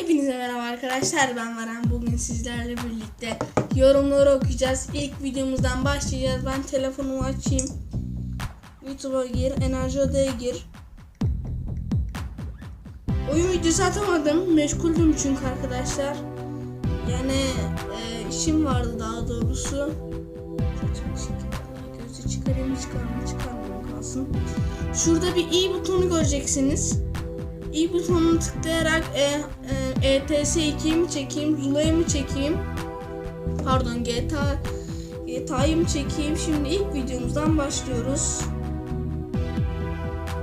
Hepinize merhaba arkadaşlar. Ben Varan bugün sizlerle birlikte yorumları okuyacağız. İlk videomuzdan başlayacağız. Ben telefonumu açayım. YouTube'a gir enerji odaya gir. Oyun videosu atamadım. Meşguldüm çünkü arkadaşlar. Yani e, işim vardı daha doğrusu. Gözü çıkarayım çıkarayım çıkarmayayım kalsın. Şurada bir i butonu göreceksiniz. İ butonunu tıklayarak e, e, ETS 2'yi mi çekeyim, Zula'yı mı çekeyim? Pardon GTA GTA'yı mı çekeyim? Şimdi ilk videomuzdan başlıyoruz.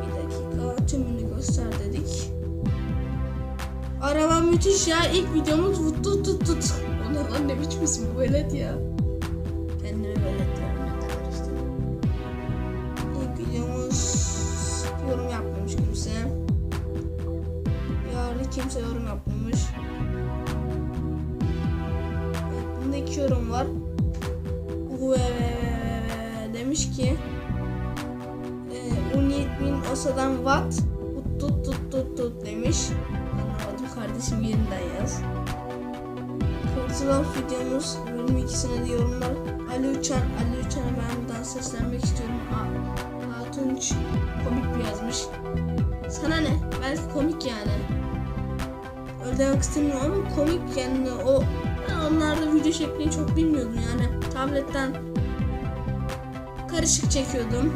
Bir dakika tümünü göster dedik. Araba müthiş ya. İlk videomuz tut tut tut tut. Ulan lan ne biçim isim bu velet ya. Kimse yorum yapmamış. Evet, bunda iki yorum var. Demiş ki e, 17.000 Osa'dan watt tut tut tut tut demiş. Anlamadım kardeşim yeniden yaz. Kurtulan videomuz bölüm ikisine de yorumlar. Ali Uçan, Ali Uçan'a ben buradan seslenmek istiyorum. A, Hatunç komik bir yazmış. Sana ne? Belki komik yani. Öyle demek istemiyorum ama komik yani o ben onlarda video şeklini çok bilmiyordum yani tabletten karışık çekiyordum.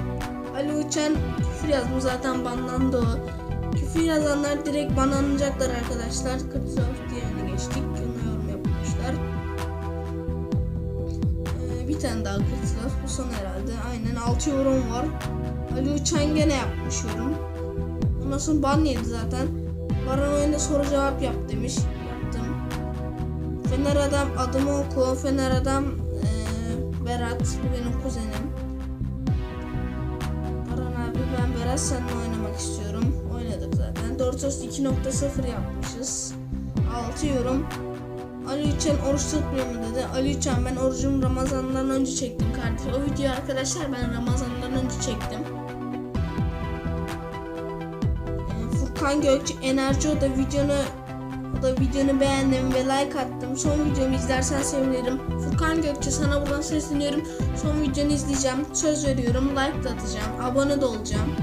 Ali Uçan küfür yazmış zaten banlandı o. Küfür yazanlar direkt banlanacaklar arkadaşlar. Kırtsoft diğerine geçtik. Ona yorum yapmışlar. Ee, bir tane daha Kırtsoft bu son herhalde. Aynen 6 yorum var. Ali Uçan gene yapmış yorum. Ondan sonra ban yedi zaten. Baran oyunda soru cevap yap demiş. Yaptım. Fener Adam adımı oku. Fener Adam eee, Berat. Bu benim kuzenim. Baran abi ben Berat seninle oynamak istiyorum. Oynadık zaten. Doritos 2.0 yapmışız. 6 yorum. Ali Uçan oruç tutmuyor mu dedi. Ali Uçan ben orucumu Ramazan'dan önce çektim kardeş. O videoyu arkadaşlar ben Ramazan'dan önce çektim. Furkan Gökçe Enerji o da videonu da videonu beğendim ve like attım. Son videomu izlersen sevinirim. Furkan Gökçe sana buradan sesleniyorum. Son videonu izleyeceğim. Söz veriyorum. Like da atacağım. Abone de olacağım.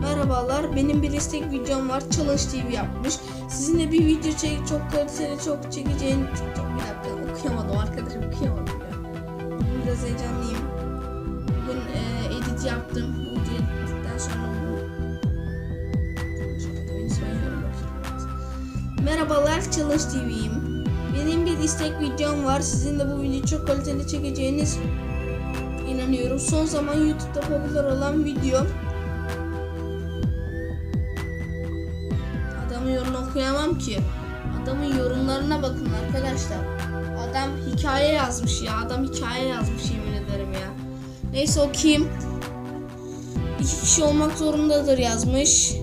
Merhabalar. Benim bir istek videom var. Challenge TV yapmış. Sizinle bir video çek çok kaliteli çok çekeceğin TikTok bir dakika okuyamadım arkadaşım okuyamadım ya. Biraz heyecanlıyım. Bugün e, edit yaptım. Challenge TV'yim. Benim bir istek videom var. Sizin de bu videoyu çok kaliteli çekeceğiniz inanıyorum. Son zaman YouTube'da popüler olan video. Adamın yorumunu okuyamam ki. Adamın yorumlarına bakın arkadaşlar. Adam hikaye yazmış ya. Adam hikaye yazmış yemin ederim ya. Neyse okuyayım. İki kişi olmak zorundadır yazmış.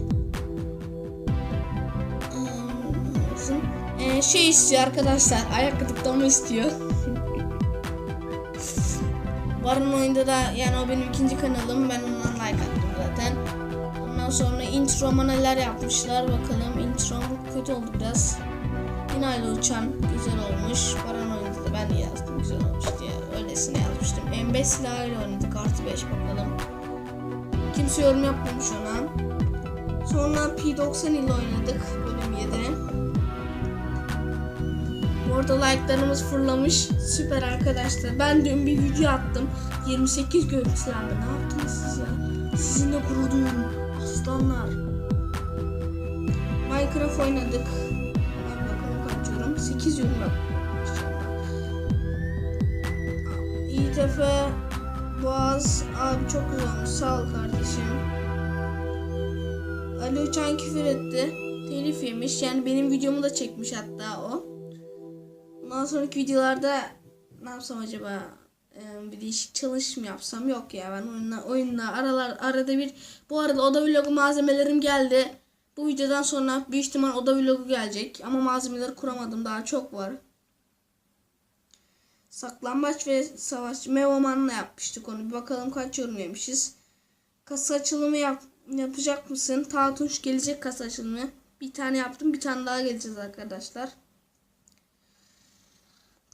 Ee, şey istiyor arkadaşlar. Ayak gıdıklama istiyor. Varın oyunda da yani o benim ikinci kanalım. Ben ondan like attım zaten. Ondan sonra introma neler yapmışlar bakalım. Introm kötü oldu biraz. Yine uçan güzel olmuş. Varan oyunda da ben de yazdım güzel olmuş diye. Öylesine yazmıştım. M5 silahıyla oynadık. Artı 5 bakalım. Kimse yorum yapmamış ona. Sonra P90 ile oynadık bölüm 7. Orada like'larımız fırlamış. Süper arkadaşlar. Ben dün bir video attım. 28 görüntülendi. Ne yaptınız siz ya? Sizinle gurur duyuyorum. Aslanlar. Minecraft oynadık. Ben bakalım kaç yorum. 8 yorum yapmış. İTF Boğaz abi çok güzel olmuş. Sağ ol kardeşim. Ali Uçan küfür etti. Telif yemiş. Yani benim videomu da çekmiş hatta o. Ondan sonraki videolarda ne yapsam acaba? Ee, bir değişik challenge mı yapsam? Yok ya ben oyunla, oyunla aralar arada bir bu arada oda vlogu malzemelerim geldi. Bu videodan sonra büyük ihtimal oda vlogu gelecek ama malzemeleri kuramadım daha çok var. Saklambaç ve savaş Mevoman'la yapmıştık onu. Bir bakalım kaç yorum yemişiz. Kasa açılımı yap, yapacak mısın? Tatunç gelecek kasa açılımı. Bir tane yaptım. Bir tane daha geleceğiz arkadaşlar.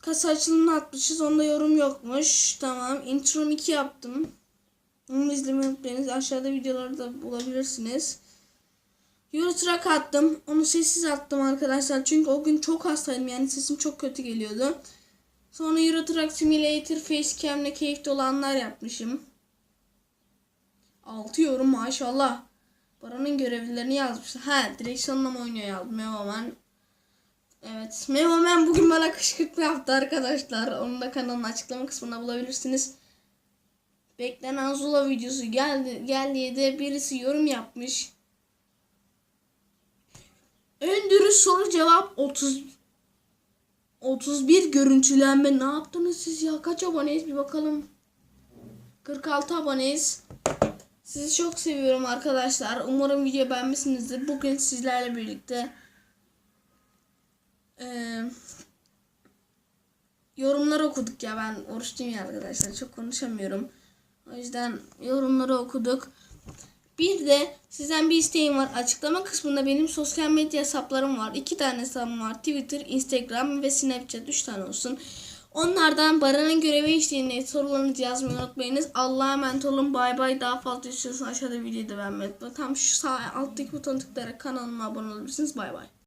Kasa açılımını atmışız. Onda yorum yokmuş. Tamam. Intro 2 yaptım. Onu izlemeyi unutmayınız. Aşağıda videoları da bulabilirsiniz. Euro Truck attım. Onu sessiz attım arkadaşlar. Çünkü o gün çok hastaydım. Yani sesim çok kötü geliyordu. Sonra Euro Truck Simulator Facecam'le keyifli olanlar yapmışım. 6 yorum maşallah. Baran'ın görevlilerini yazmışlar. Ha direksiyonla mı oynuyor yazdım Memoman. Evet Memoman bugün bana kışkırtma yaptı arkadaşlar. Onu da kanalın açıklama kısmında bulabilirsiniz. Beklenen Zula videosu geldi, geldiye de birisi yorum yapmış. En dürüst soru cevap 30 31 görüntülenme. Ne yaptınız siz ya? Kaç aboneyiz bir bakalım. 46 aboneyiz. Sizi çok seviyorum arkadaşlar. Umarım video beğenmişsinizdir. Bugün sizlerle birlikte eee yorumları okuduk ya ben oruçluyum ya arkadaşlar. Çok konuşamıyorum. O yüzden yorumları okuduk. Bir de sizden bir isteğim var. Açıklama kısmında benim sosyal medya hesaplarım var. İki tane hesabım var. Twitter, Instagram ve Snapchat. Üç tane olsun. Onlardan Baran'ın görevi işlerini sorularınızı yazmayı unutmayınız. Allah'a emanet olun. Bay bay. Daha fazla istiyorsanız aşağıda videoyu da beğenmeyi unutmayın. Tam şu sağ alttaki butona tıklayarak kanalıma abone olabilirsiniz. Bay bay.